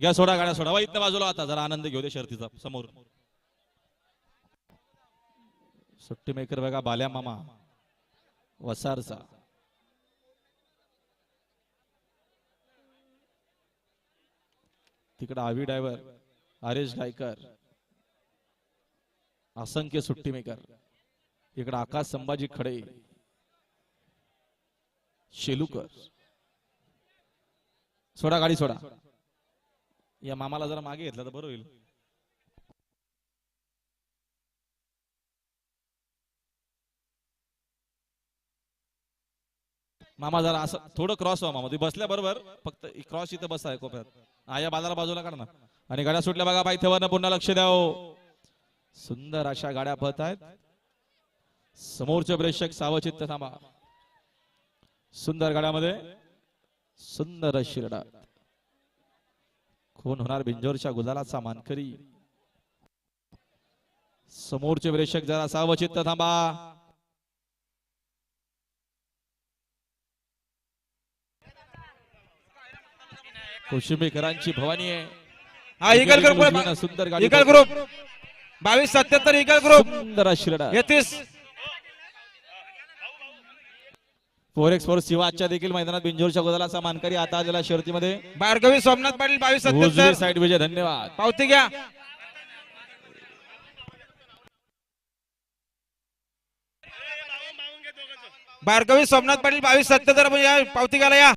घ्या सोडा गाड्या सोडा. इथं बाजूला आता जरा आनंद घेऊ दे शर्तीचा समोर. सुट्टी मेकर बघा बाल्या मामा. वसारचा. तिकडं आवी ड्रायव्हर हरेश गायकर. असंख्य सुट्टी मेकर. इकडं आकाश संभाजी खडे. शेलूकर. सोडा गाडी सोडा. या मामाला जरा मागे घेतलं तर बरं होईल. मामा जरा असं थोडं क्रॉस व्हा मामा. तुम्ही बसल्या बरोबर फक्त क्रॉस इथं बस आहे कोपऱ्यात हा या बाजारा बाजूला काढ ना. आणि गाड्या सुटल्या बघा बाई तेव्हा पुन्हा लक्ष द्याव हो. सुंदर अशा गाड्या पळत आहेत. समोरचे प्रेक्षक सावचित्त थांबा. सुंदर गाड्यामध्ये सुंदर अशी लढत कोण होणार बिंजोरच्या गुलालाचा मानकरी. समोरचे प्रेक्षक जरा सावचित्त थांबा. कोशिंबीकरांची भवानी आहे. हा इगल ग्रुप सुंदर इगल ग्रुप बावीस सत्याहत्तर इगल ग्रुप सुंदर अशी लढत येतीस. फोर एक्स फोर शिवाच्या देखील मैदानात बिंजोरच्या गुलालाचा मानकरी आता आलेला शर्तीमध्ये. भार्गवी सोमनाथ पाटील बावीस साईड विजय धन्यवाद. पावती घ्या. भार्गवी सोमनाथ पाटील बावीस सत्याहत्तर म्हणजे पावती घ्यायला या.